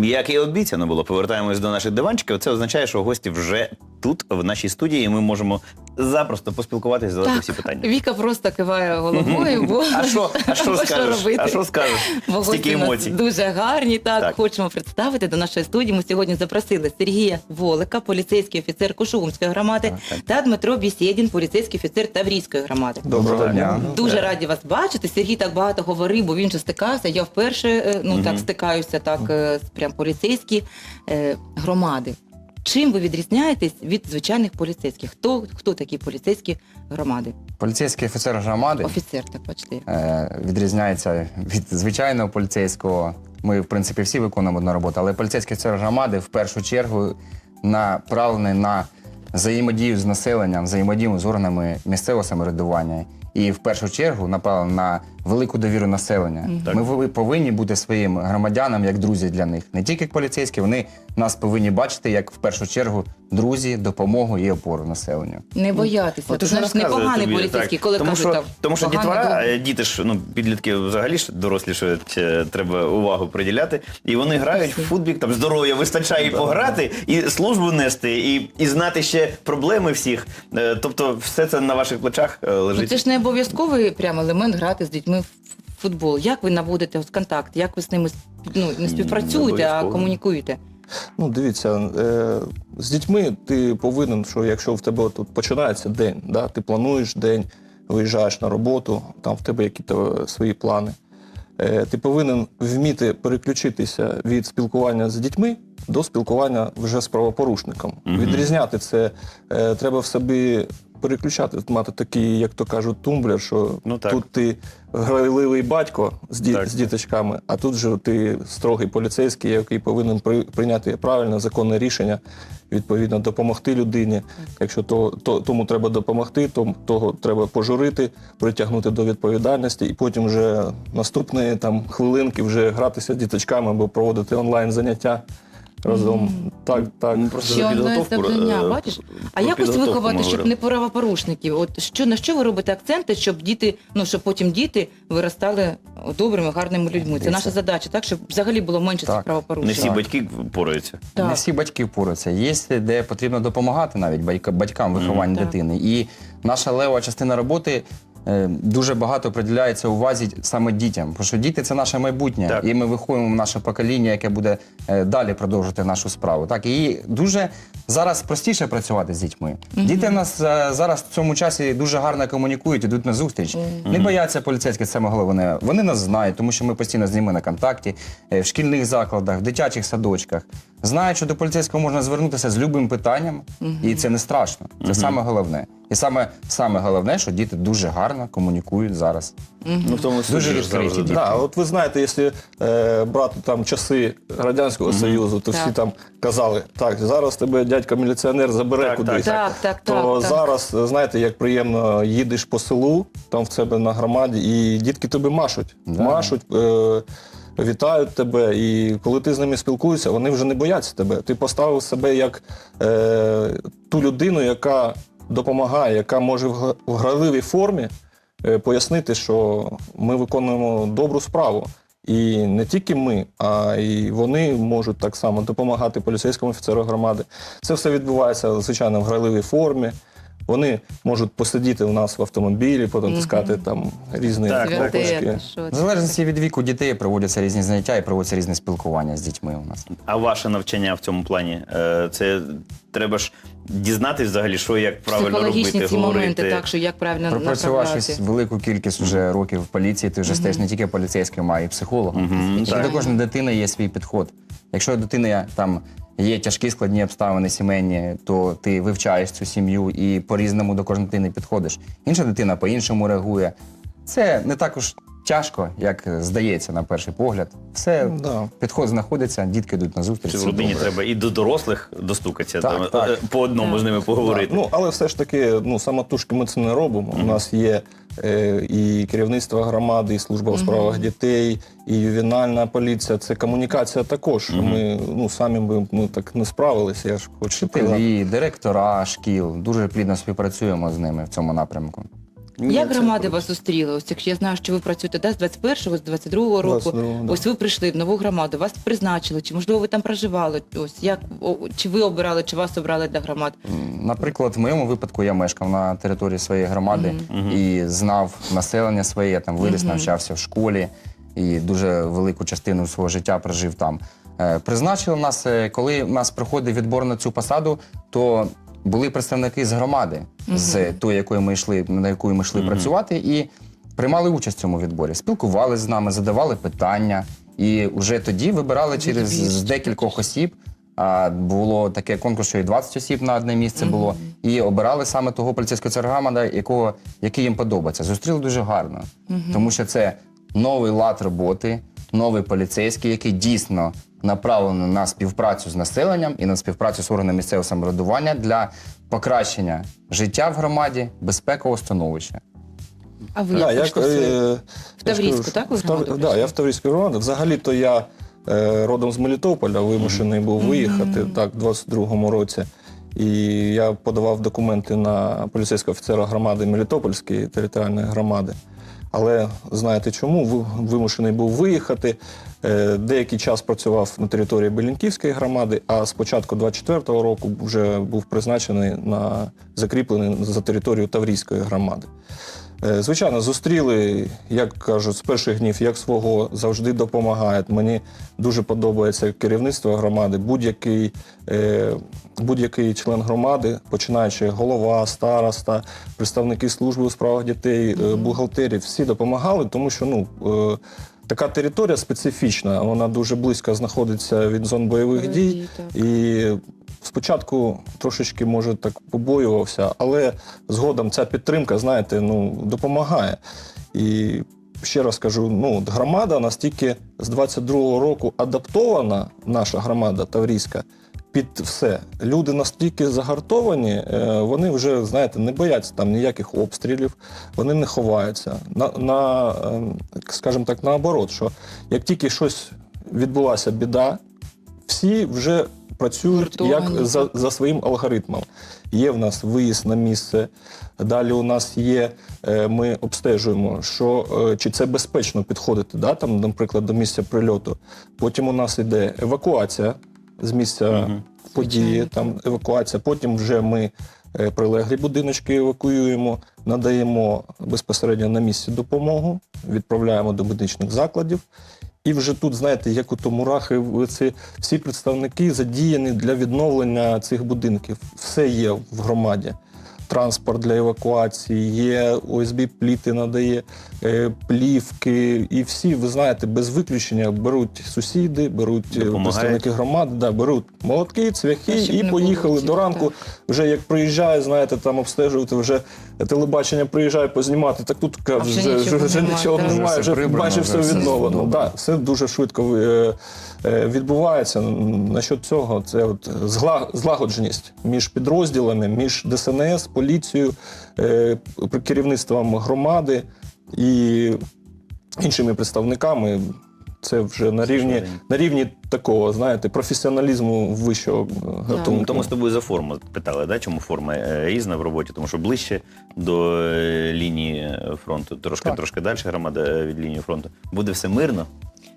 Як і обіцяно було, повертаємось до наших диванчиків. Це означає, що гості вже тут, в нашій студії, і ми можемо запросто поспілкуватися, задати всі питання. Віка просто киває головою, бо А що, а що бо скажеш? робити? А що скажеш? Бо Стільки гості у нас емоцій. дуже гарні. Так, Так. хочемо представити до нашої студії. Ми сьогодні запросили Сергія Волика, поліцейський офіцер Кошугумської громади, та Дмитро Бісєдін, поліцейський офіцер Таврійської громади. Доброго дня. Дуже раді вас бачити. Сергій так багато говорив, бо він же стикався. Я вперше е, ну так стикаюся, так е, з прям поліцейські е, громади. Чим ви відрізняєтесь від звичайних поліцейських? Хто хто такі поліцейські громади? Поліцейський офіцер громади Офіцер, так бачите. е, відрізняється від звичайного поліцейського. Ми, в принципі, всі виконуємо одну роботу, але поліцейський офіцер громади в першу чергу направлений на взаємодію з населенням, взаємодію з органами місцевого самоврядування. І в першу чергу напевно, на велику довіру населення. Так. Ми ви- повинні бути своїм громадянам як друзі для них. Не тільки як поліцейські, вони нас повинні бачити як в першу чергу друзі, допомогу і опору населенню. Не боятися. Знаєш, розказує непоганий поліцейський, коли тому, кажуть, що, там, тому що дітвора, друг. е, діти ж, ну, підлітки взагалі ж дорослішають, е, треба увагу приділяти. І вони грають в футбік, там здоров'я вистачає і пограти, і службу нести, і, і знати ще проблеми всіх. Е, Тобто все це на ваших плечах е, Ну, лежить. це ж не обов'язковий прям елемент грати з дітьми в футбол. Як ви наводите контакт? Як ви з ними ну, не співпрацюєте, а комунікуєте? Ну, дивіться, е, з дітьми ти повинен, що якщо в тебе тут починається день, да, ти плануєш день, виїжджаєш на роботу, там в тебе якісь свої плани. Е, ти повинен вміти переключитися від спілкування з дітьми до спілкування вже з правопорушником. Відрізняти це е, треба в собі переключати, мати такий, як то кажуть, тумблер, що Ну, так. тут ти грайливий батько з, ді- Так. з діточками, а тут же ти строгий поліцейський, який повинен при- прийняти правильне законне рішення, відповідно, допомогти людині. Якщо то, то, тому треба допомогти, то, того треба пожурити, притягнути до відповідальності, і потім вже наступні там хвилинки вже гратися з діточками або проводити онлайн заняття разом. Так, так. Ну, просто Ще за одне підготовку, завдання, е, бачиш? А про якось підготовку ми виховати, щоб говорили. не правопорушників? От що на що ви робите акценти, щоб діти, ну щоб потім діти виростали добрими, гарними людьми? Це наша задача, так щоб взагалі було менше цих Так. правопорушень. Не всі батьки пораються. Так. Не всі батьки впораються. Є, де потрібно допомагати навіть батька- батькам в вихованні Так. дитини. І наша лева частина роботи дуже багато приділяється увазі саме дітям. Тому що діти це наше майбутнє, Так. і ми виховуємо наше покоління, яке буде е, далі продовжувати нашу справу. Так і дуже зараз простіше працювати з дітьми. Діти в нас е, зараз в цьому часі дуже гарно комунікують, ідуть на зустріч. Не бояться поліцейських, це саме головне. Вони нас знають, тому що ми постійно з ними на контакті е, в шкільних закладах, в дитячих садочках. Знають, що до поліцейського можна звернутися з любим питанням, і це не страшно. Це саме головне. І саме, саме головне, що діти дуже гарно комунікують зараз. Ну, в тому Дуже ж відкриті завжди діти. Да, от ви знаєте, якщо е, брати там часи Радянського Союзу, то всі Так. там казали, так, зараз тебе дядька міліціонер забере Так, кудись. Так, так, То так, так. зараз, знаєте, як приємно їдеш по селу, там в себе на громаді, і дітки тобі машуть. Машуть, е, вітають тебе. І коли ти з ними спілкуєшся, вони вже не бояться тебе. Ти поставив себе як е, ту людину, яка допомагає, яка може в г- в граливій формі е, пояснити, що ми виконуємо добру справу. І не тільки ми, а й вони можуть так само допомагати поліцейському офіцеру громади. Це все відбувається, звичайно, в грайливій формі. Вони можуть посидіти у нас в автомобілі, потискати там різні Так, так. кнопочки. В залежності від віку дітей проводяться різні заняття і проводяться різні спілкування з дітьми у нас. А ваше навчання в цьому плані? е, Це треба ж дізнатись взагалі, що як правильно Психологічні робити, ці говорити. так що як правильно Пропрацювавшись направляти. велику кількість вже років в поліції, ти вже стаєш не тільки поліцейським, а й психологом. Мгм, І так. до кожної дитини є свій підход. Якщо у дитини там є тяжкі складні обставини сімейні, то ти вивчаєш цю сім'ю і по-різному до кожної дитини підходиш. Інша дитина по-іншому реагує. Це не також тяжко, як здається на перший погляд. Все Да. підход знаходиться, дітки йдуть на зустріч. Чи в родині треба і до дорослих достукатися, Так, там, так. е, по одному з ними поговорити. Да, Ну, але все ж таки, ну, самотужки ми це не робимо. У нас є е, і керівництво громади, і служба у справах дітей, і ювенальна поліція. Це комунікація також. Ми ну, самі би ми так не справилися. Я ж хочу. Вчителі, директора шкіл дуже плідно співпрацюємо з ними в цьому напрямку. Ні, Як це громади вас зустріли? Ось якщо я знаю, що ви працюєте да, з 21-го, з 22-го року. 22-го, да. Ось ви прийшли в нову громаду, вас призначили, чи можливо ви там проживали? Ось як о, чи ви обирали, чи вас обрали для громад? Наприклад, в моєму випадку я мешкав на території своєї громади і знав населення своє, там виріс, навчався в школі і дуже велику частину свого життя прожив там. Е, Призначили нас, е, коли у нас проходив відбор на цю посаду, то були представники з громади, з тої, якої ми йшли, на яку ми йшли працювати, і приймали участь в цьому відборі. Спілкувалися з нами, задавали питання, і вже тоді вибирали через з декількох осіб. А було таке конкурс, що і 20 осіб на одне місце було, і обирали саме того поліцейського цергамада, якого який їм подобається. Зустріли дуже гарно, тому що це новий лад роботи, новий поліцейський, який дійсно направлений на співпрацю з населенням і на співпрацю з органами місцевого самоврядування для покращення життя в громаді, безпекового становища. А ви Да, як прийшли е, В Таврійську, я так, ви в Тав- Да, я в Таврійській громаді. Взагалі-то я е, родом з Мелітополя, вимушений був виїхати так, в 22-му році. І я подавав документи на поліцейського офіцера громади Мелітопольської територіальної громади. Але знаєте чому? Вимушений був виїхати. Е, Деякий час працював на території Белінківської громади, а з початку 24-го року вже був призначений на закріплений за територію Таврійської громади. Е, Звичайно, зустріли, як кажуть, з перших днів, як свого завжди допомагають. Мені дуже подобається керівництво громади, будь-який, е, будь-який член громади, починаючи голова, староста, представники служби у справах дітей, е, бухгалтерів, всі допомагали, тому що ну. Така територія специфічна, вона дуже близько знаходиться від зон бойових дій. І спочатку трошечки, може, так побоювався, але згодом ця підтримка, знаєте, ну, допомагає. І ще раз кажу: ну, громада настільки з 22-го року адаптована, наша громада Таврійська, під все. Люди настільки загартовані, е, вони вже, знаєте, не бояться там ніяких обстрілів, вони не ховаються. На, на ем, скажімо так, наоборот, що як тільки щось відбулася біда, всі вже працюють як за, за своїм алгоритмом. Є в нас виїзд на місце. Далі у нас є, е, ми обстежуємо, що е, чи це безпечно підходити, да, там, наприклад, до місця прильоту. Потім у нас йде евакуація з місця події, там евакуація. Потім вже ми е, прилеглі будиночки евакуюємо, надаємо безпосередньо на місці допомогу, відправляємо до медичних закладів. І вже тут, знаєте, як у Томурахи, ці всі представники задіяні для відновлення цих будинків. Все є в громаді. Транспорт для евакуації, є ОСБ пліти надає, е, плівки, і всі, ви знаєте, без виключення беруть сусіди, беруть е, Допомагають. представники громади, да, беруть молотки, цвяхи щоб і не було поїхали до ранку. так. Вже як приїжджає, знаєте, там обстежувати, вже телебачення приїжджає познімати. Так тут А вже, вже вже, нічого вже нічого немає, Вже вже все прибрано, майже все відновлено. Да, все дуже швидко е, відбувається. Насчет цього, це от злагодженість між підрозділами, між ДСНС, поліцією, е, керівництвом громади і іншими представниками. Це вже на рівні, на рівні такого, знаєте, професіоналізму вищого е, гатунку. Тому, тому з тобою за форму питали, да? чому форма е, різна в роботі, тому що ближче до лінії фронту, трошки, Так. трошки далі громада від лінії фронту. Буде все мирно.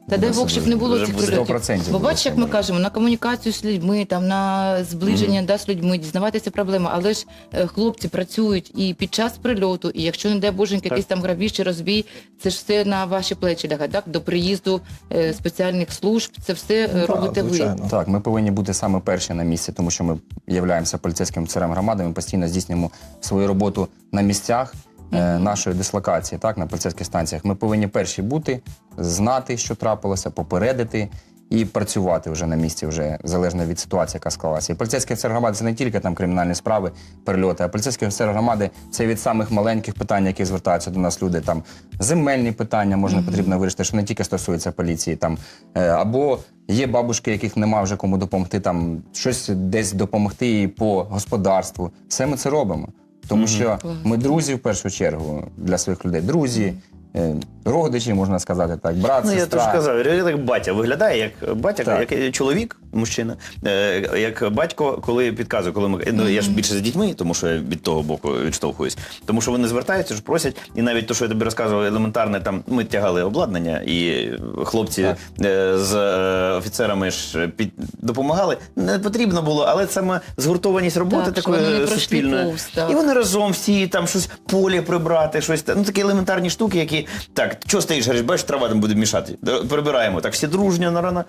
Та дай Бог, щоб не було цих прильотів. 100% Бо бачиш, як ми кажемо, на комунікацію з людьми, там на зближення да, з людьми, дізнаватися проблеми. Але ж е, хлопці працюють і під час прильоту, і якщо не дай Боженька, якийсь там грабіж чи розбій, це ж все на ваші плечі лягає. Так до приїзду е, спеціальних служб, це все е, Ну, робите ви. звичайно. Так, ми повинні бути саме перші на місці, тому що ми являємося поліцейським офіцером громади. Ми постійно здійснюємо свою роботу на місцях нашої дислокації, так, на поліцейських станціях. Ми повинні перші бути, знати, що трапилося, попередити. І працювати вже на місці, вже залежно від ситуації, яка склалася. І поліцейський офіцер громади це не тільки там кримінальні справи, перельоти, а поліцейський офіцер громади це від самих маленьких питань, які звертаються до нас люди. Там земельні питання можна потрібно вирішити, що не тільки стосується поліції, там е, або є бабушки, яких нема вже кому допомогти, там щось десь допомогти по господарству. Все ми це робимо. Тому що ми друзі в першу чергу для своїх людей. Друзі, е, родичі, можна сказати так, брат, Ну, я сестра. теж казав, я так батя виглядає як батя, Так. як чоловік, мужчина, е, як батько, коли підказує, коли ми ну я ж більше з дітьми, тому що я від того боку відштовхуюсь. Тому що вони звертаються, ж просять, і навіть те, що я тобі розказував, елементарне там ми тягали обладнання, і хлопці Так. е, з е, офіцерами ж під допомагали. Не потрібно було, але саме згуртованість роботи Так, такої суспільної. повз, так. І вони разом всі там щось поле прибрати, щось ну такі елементарні штуки, які так, що стоїш, бачиш, трава там буде мішати. Прибираємо так, всі дружньо на рано.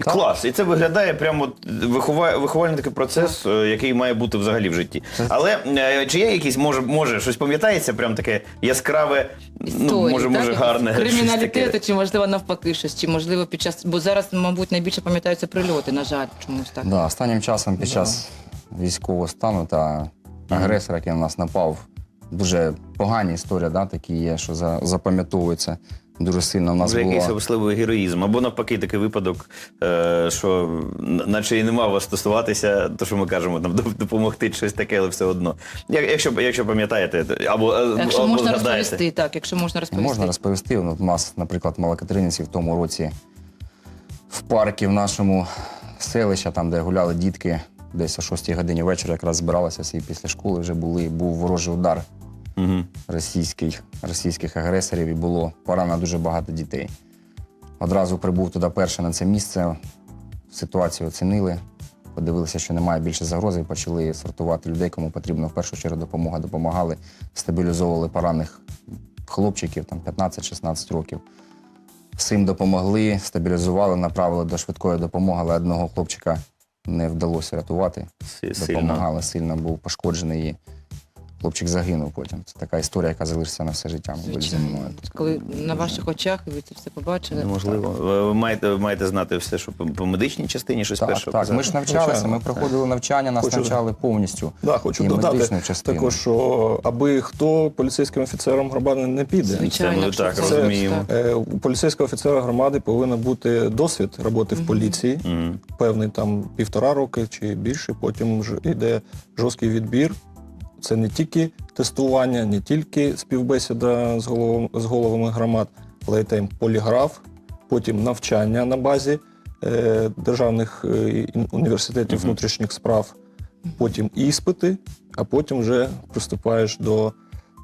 Клас. І це виглядає прямо от вихова... виховальний такий процес, е, який має бути взагалі в житті. Але е, чи є якісь, може, може щось пам'ятається, прям таке яскраве, ну, може, так, може, гарне. щось криміналітету, чи можливо навпаки щось, чи можливо під час, бо зараз, мабуть, найбільше пам'ятаються прильоти, на жаль, чомусь так. Да, останнім часом під час військового стану та агресора, який на нас напав, дуже погані історії, да, такі є, що за, запам'ятовуються дуже сильно. У нас Може, якийсь особливий героїзм, або навпаки такий випадок, е, що наче і нема вас стосуватися, то що ми кажемо, там допомогти щось таке, але все одно. Як- Якщо, якщо пам'ятаєте, або, е, Якщо або можна згадаєте. розповісти, так, якщо можна розповісти. Можна розповісти. Ну, У нас, наприклад, в Малокатеринівці в тому році в парку в нашому селищі, там, де гуляли дітки, десь о 6 годині вечора якраз збиралися всі після школи, вже були, був ворожий удар Мгм. російських, російських агресорів і було поранено дуже багато дітей. Одразу прибув туди перше на це місце, ситуацію оцінили, подивилися, що немає більше загрози, і почали сортувати людей, кому потрібна в першу чергу допомога. Допомагали, стабілізовували поранених хлопчиків, там 15-16 років. Всім допомогли, стабілізували, направили до швидкої допомоги, але одного хлопчика не вдалося рятувати. Сильно. Допомагали, сильно був пошкоджений хлопчик загинув потім. Це така історія, яка залишиться на все життя мабуть, зі мною. Коли на ваших очах ви це все побачили. Неможливо. Ви- маєте, ви маєте знати все, що по, по медичній частині щось Так, перше. так. Ми ж навчалися, ми проходили навчання, нас Хочу- навчали повністю. Да, хочу і додати частину. також, що аби хто поліцейським офіцером громади не піде. Звичайно, Це ми якщо так це- розуміємо. Е, У поліцейського офіцера громади повинен бути досвід роботи в поліції, Мгм. певний там півтора роки чи більше. Потім вже йде жорсткий відбір. Це не тільки тестування, не тільки співбесіда з, голов, з головами громад, але й там поліграф, потім навчання на базі е, державних е, університетів внутрішніх справ, потім іспити, а потім вже приступаєш до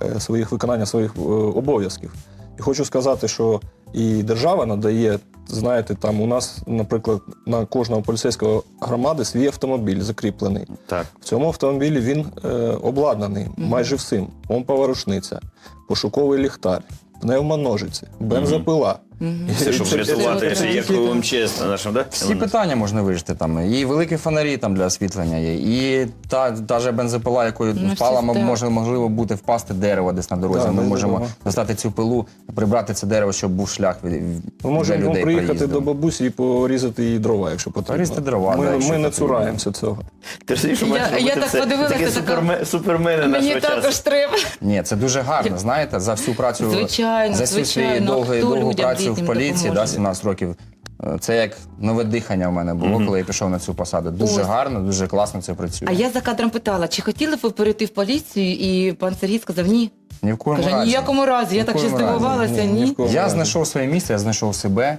е, своїх виконання своїх е, обов'язків. І хочу сказати, що і держава надає, знаєте, там у нас, наприклад, на кожного поліцейського громади свій автомобіль закріплений. Так. В цьому автомобілі він е, обладнаний майже всім: помпова рушниця, пошуковий ліхтар, пневмоножиці, бензопила. Мгм. І Все, щоб врятувати, це- це як МЧС на нашому, да? Всі питання можна вирішити там. І великі фонарі там для освітлення є, і та, та же бензопила, якою Ну, впала, всі- може, можливо бути впасти дерево десь на дорозі. Да, Ми можемо да. достати цю пилу, прибрати це дерево, щоб був шлях від, Ми можемо людей приїхати проїзду. до бабусі і порізати її дрова, якщо потрібно. Порізати дрова, Ми, да, якщо ми не цураємося цього. Ти що Я- я так подивилася, таке суперме, супермени Мені також треба. Ні, це дуже гарно. Знаєте, за всю працю Звичайно, за всю свою довгу, Хто довгу людям працю в поліції, да, 17 років. е, Це як нове дихання в мене було, коли я пішов на цю посаду. Дуже Ось. гарно, дуже класно це працює. А я за кадром питала, чи хотіли б ви перейти в поліцію, і пан Сергій сказав ні. Ні в коєму Каже, разі. ніякому разі. Я Ні в так ще коєму разі. здивувалася, Ні, ні ні. в коєму Я разі. знайшов своє місце, я знайшов себе.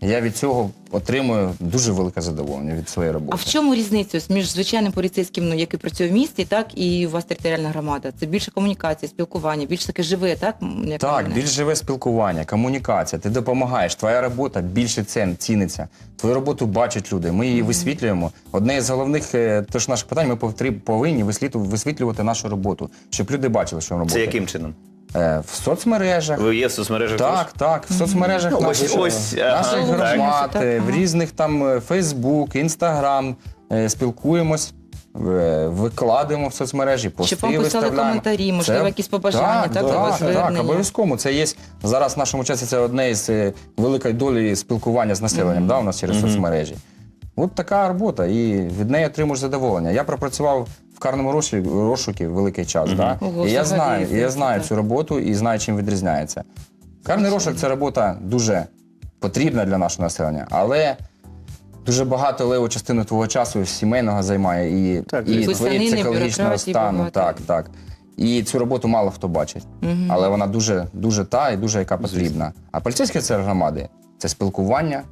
Я від цього отримую дуже велике задоволення від своєї роботи. А в чому різниця між звичайним поліцейським, ну який працює в місті, так і у вас територіальна громада? Це більше комунікація, спілкування, більш таке живе, так? Як Так, мене? більш живе спілкування, комунікація. Ти допомагаєш. Твоя робота більше цін, ціниться. Твою роботу бачать люди. Ми її висвітлюємо. Одне з головних е, тож наших питань. Ми повтри- повинні висвітлю- висвітлювати нашу роботу, щоб люди бачили, що ми робимо. Це яким чином? Е, в соцмережах. Ви є в соцмережах? Так, так, в соцмережах Ну, наших, ось- ось, ага, наших так. громад, е, в різних там Фейсбук, Інстаграм, спілкуємось, е, викладемо в соцмережі, пости Щоб вам писали виставляємо. коментарі, можливо, якісь побажання, так, так, до так, так, звернення. обов'язково. Це є зараз в нашому часі це одне із е, великої долі спілкування з населенням да, у нас через соцмережі. От така робота, і від неї отримуєш задоволення. Я пропрацював в карному розшуку, великий час. Да? Ого, і я взагалі, знаю, і я знаю так. цю роботу і знаю, чим відрізняється. Карний розшук це робота дуже потрібна для нашого населення, але дуже багато леву частину твого часу сімейного займає і, Так, і твоєї Писанини, психологічного бюрократії стану. багато. Так, так. І цю роботу мало хто бачить. Але вона дуже, дуже та і дуже яка потрібна. А поліцейські це громади це спілкування,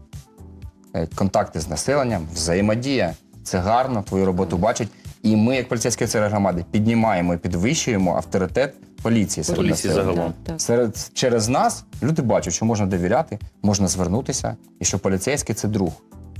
е, контакти з населенням, взаємодія. Це гарно, твою роботу бачать. І ми, як поліцейські офіцери громади, піднімаємо і підвищуємо авторитет поліції серед Поліції населення. загалом. Так. Серед через нас люди бачать, що можна довіряти, можна звернутися, і що поліцейський це друг.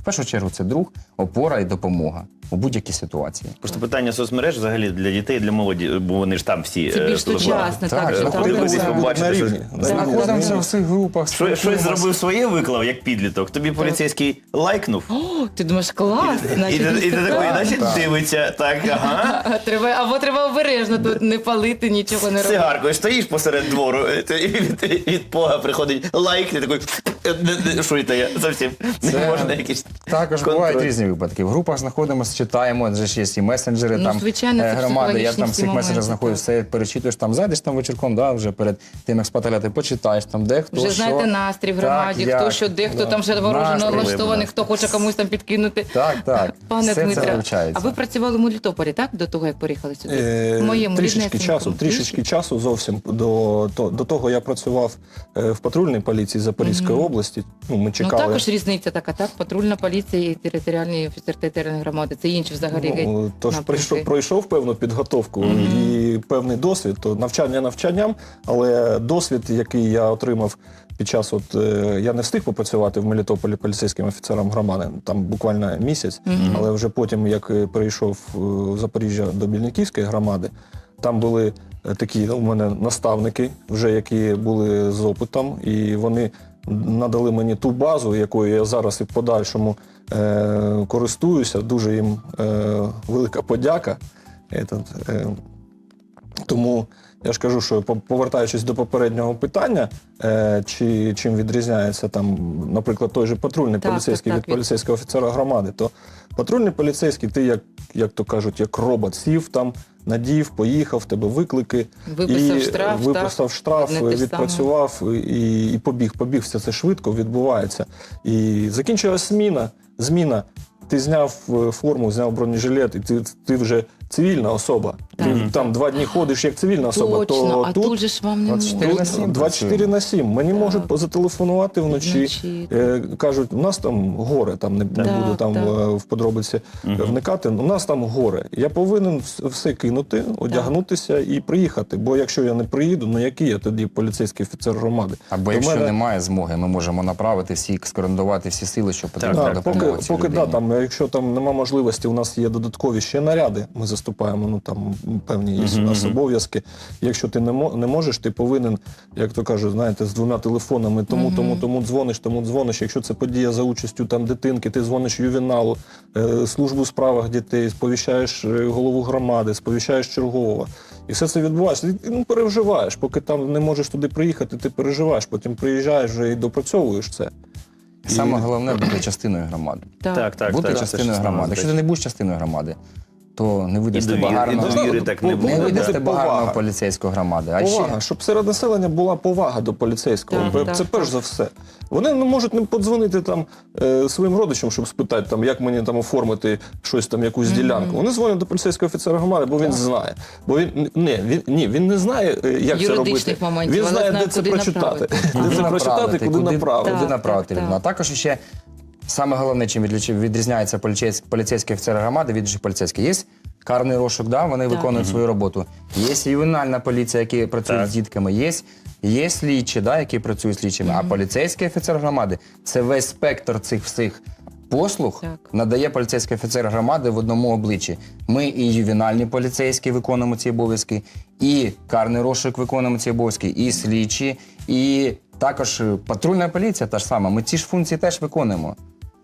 Першу чергу це друг, опора і допомога у будь-якій ситуації. Просто питання соцмереж взагалі для дітей, для молоді, бо вони ж там всі. Це е, більш спілкувалися. Так, так, на що- рівні. на рівні. Знаходимося в цих групах. Що, щось спілкуємося. зробив своє виклав, як підліток. Тобі поліцейський лайкнув. О, ти думаєш, клас, І, значить, ти- і ти так. такий, значить, дивиться, так, ага. А, Треба, або треба обережно тут не палити, нічого не З робити. цигаркою стоїш посеред двору, е, ти- від, від Бога приходить лайк, ти такий, «Е, не- не, що це я зовсім не Це можна якісь. Також контроль. бувають різні випадки. В групах знаходимося, читаємо, вже ж є і месенджери, Ну, там звичайно, це е, громади. Я там всі всіх месенджерах знаходжу, все перечитуєш, там зайдеш там вечірком, да, вже перед тим, як спати ляти, почитаєш там, де хто Вже що. знаєте настрій в Так, громаді, як, хто що де, хто да. там вже ворожено Настрій, налаштований, хто хоче комусь там підкинути. Так, так. Пане Все це Дмитре, вивчається. а ви працювали в Мелітополі, так? До того, як переїхали сюди? Е, моєму трішечки часу, трішечки часу зовсім до, до, до того я працював е, в патрульній поліції Запорізької області. Ну, ми Ну також різниця така, так? Патрульна поліція і територіальний офіцер територіальної громади. Це інші взагалі Ну, тож напрямки. пройшов, певну підготовку і певний досвід, то навчання навчанням, але досвід, який я отримав під час, от е, я не встиг попрацювати в Мелітополі поліцейським офіцером громади, там буквально місяць, але вже потім, як е, перейшов е, в Запоріжжя до Більниківської громади, там були е, такі ну, у мене наставники, вже які були з опитом, і вони надали мені ту базу, якою я зараз і в подальшому е, користуюся. Дуже їм е, велика подяка. Этот, е, тому я ж кажу, що по- повертаючись до попереднього питання, е, чи чим відрізняється там, наприклад, той же патрульний Так, поліцейський так, від так, від- поліцейського офіцера громади, то патрульний поліцейський, ти як, як то кажуть, як робот сів там, надів, поїхав, в тебе виклики. Виписав і штраф, виписав так? штраф, Одне відпрацював і, і побіг. Побіг все це швидко відбувається. І закінчилась зміна. Зміна. Ти зняв е, форму, зняв бронежилет, і ти, ти вже цивільна особа. Ти там два дні ходиш як цивільна особа. Точно, то а тут тут же ж вам не 24 на 7 24 на 7. Мені Так. можуть зателефонувати вночі. Вночі. Е, кажуть, у нас там горе, там не, не Так, буду там так. е, в подробиці вникати. У нас там горе. Я повинен вс- все кинути, одягнутися і приїхати. Бо якщо я не приїду, ну який я тоді поліцейський офіцер громади? Або До якщо мене- немає змоги, ми можемо направити всі, скорендувати всі сили, що потрібно так, для поки, поки да, там, якщо там нема можливості, у нас є додаткові ще наряди, ми заступаємо, ну там певні є у нас обов'язки. Якщо ти не, не можеш, ти повинен, як то кажуть, знаєте, з двома телефонами, тому, тому, тому дзвониш, тому дзвониш. Якщо це подія за участю там дитинки, ти дзвониш ювеналу, е, службу у справах дітей, сповіщаєш е, голову громади, сповіщаєш чергового. І все це відбувається. Ти ну, переживаєш, поки там не можеш туди приїхати, ти переживаєш, потім приїжджаєш вже і допрацьовуєш це. І Саме головне бути частиною громади. Так. Так, так, бути так. частиною громади. Якщо ти не будеш частиною громади, то не і довіри так не Не буде. не вийдеш з буде тебе повага. гарного поліцейського громади. А повага, щоб серед населення була повага до поліцейського. Так, Пе- так, це перш за все. Вони не можуть не подзвонити там е, своїм родичам, щоб спитати, там, як мені там оформити щось там, якусь ділянку. Вони дзвонять до поліцейського офіцера громади, бо він знає. Бо він не він ні, він не знає, е, як це Юридичних робити. моментів, Він але знає, знає, де це куди прочитати. направити. Де це прочитати, куди направити. Куди Так, направити так. А також ще саме головне, чим відрізняється поліцейсь- поліцейський офіцер громади від інших поліцейських. Є карний розшук, да, вони Так. виконують свою роботу. Є ювенальна поліція, які працюють Так. з дітками. Є, є слідчі, да, які працюють з слідчими. А поліцейський офіцер громади це весь спектр цих всіх. Послуг Так. надає поліцейський офіцер громади в одному обличчі. Ми і ювенальні поліцейські виконуємо ці обов'язки, і карний розшук виконуємо ці обов'язки, і слідчі, і також е, патрульна поліція та ж сама. Ми ці ж функції теж виконуємо.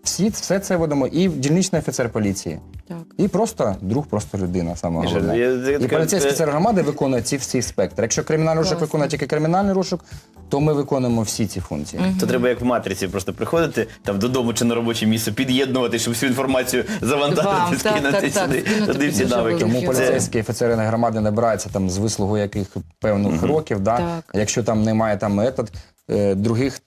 Всі все це ведемо. І дільничний офіцер поліції. Так. І просто друг, просто людина, саме головне. я- я І така- поліцейський офіцер громади виконує ці всі спектри. Якщо кримінальний розшук Класно. виконує тільки кримінальний розшук, то ми виконуємо всі ці функції. То треба як в матриці просто приходити там додому чи на робоче місце, під'єднувати, щоб всю інформацію завантажити, скинути сюди. Туди всі навики. Тому поліцейські офіцери громади набираються там з вислугу яких певних років. Да? Так. Якщо там немає там метод, других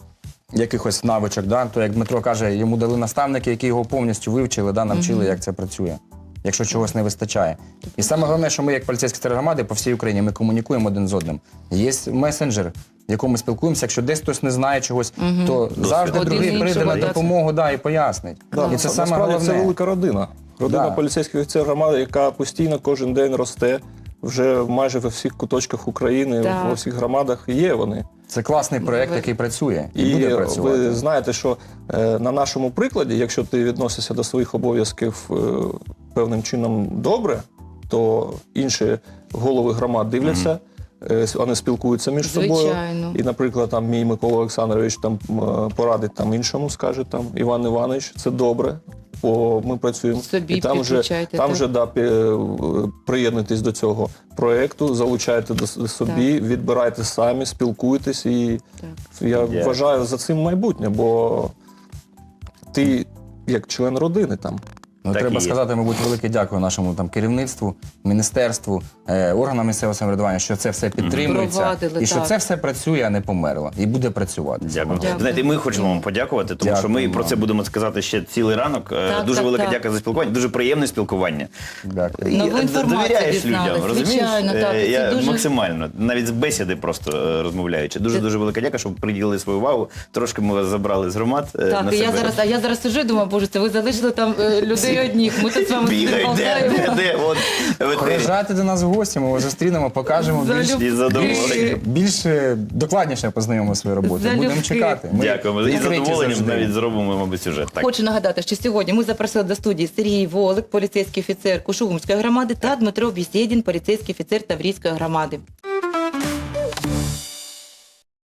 якихось навичок, да? то як Дмитро каже, йому дали наставники, які його повністю вивчили, да? навчили, як це працює. Якщо чогось не вистачає. І саме головне, що ми, як поліцейські офіцери громади по всій Україні, ми комунікуємо один з одним. Є месенджер, в якому ми спілкуємося. Якщо десь хтось не знає чогось, то завжди Один другий прийде іншого, на да. допомогу да, і пояснить. Да, і це саме насправді головне. це велика родина. Родина Да. поліцейських офіцерів громади, яка постійно кожен день росте. Вже майже во всіх куточках України, Так. во всіх громадах є вони. Це класний проект, який працює і, І буде працювати. ви знаєте, що е, на нашому прикладі, якщо ти відносишся до своїх обов'язків е, певним чином добре, то інші голови громад дивляться, е, с- вони спілкуються між собою. Звичайно. І, наприклад, там мій Микола Олександрович там е, порадить там іншому, скаже там Іван Іванович, це добре. Бо ми працюємо Собі і там вже там так. вже да, е, приєднуйтесь до цього проекту, залучайте до собі, собі, відбирайте самі, спілкуйтесь і Так. я yeah. вважаю за цим майбутнє, бо ти як член родини там. Ну, Так і треба є. сказати, мабуть, велике дякую нашому там керівництву, міністерству, е, органам місцевого самоврядування, що це все підтримується Провадили, і що так. це все працює, а не померло, і буде працювати. Дякую. Дякую. Знаєте, ми хочемо вам подякувати, тому що ми Дякую про це вам. будемо сказати ще цілий ранок. Е, Так, дуже так, велике так. дякую за спілкування, дуже приємне спілкування. Дякую. І Нову інформацію довіряєш людям, розумієш? звичайно, так, Е, це Я дуже- максимально, навіть з бесіди просто е, розмовляючи. Дуже дуже велика дяка, що приділили свою увагу. Трошки ми вас забрали з громад. е, Так, на і я себе. зараз, а я зараз сижу і думаю, боже, це ви залишили там е, людей одніх. Ми тут з вами Бігай, де, де, де. От, от, Приїжджайте до нас в гості, ми вас зустрінемо, покажемо більш, Залюбки. І докладніше познайомимо свою роботу. Залюбки. Будемо чекати. Ми Дякуємо. І відкриті задоволенням завжди. навіть зробимо, мабуть, сюжет. Так. Хочу нагадати, що сьогодні ми запросили до студії Сергій Волик, поліцейський офіцер Кушугумської громади, та Дмитро Бісєдін, поліцейський офіцер Таврійської громади.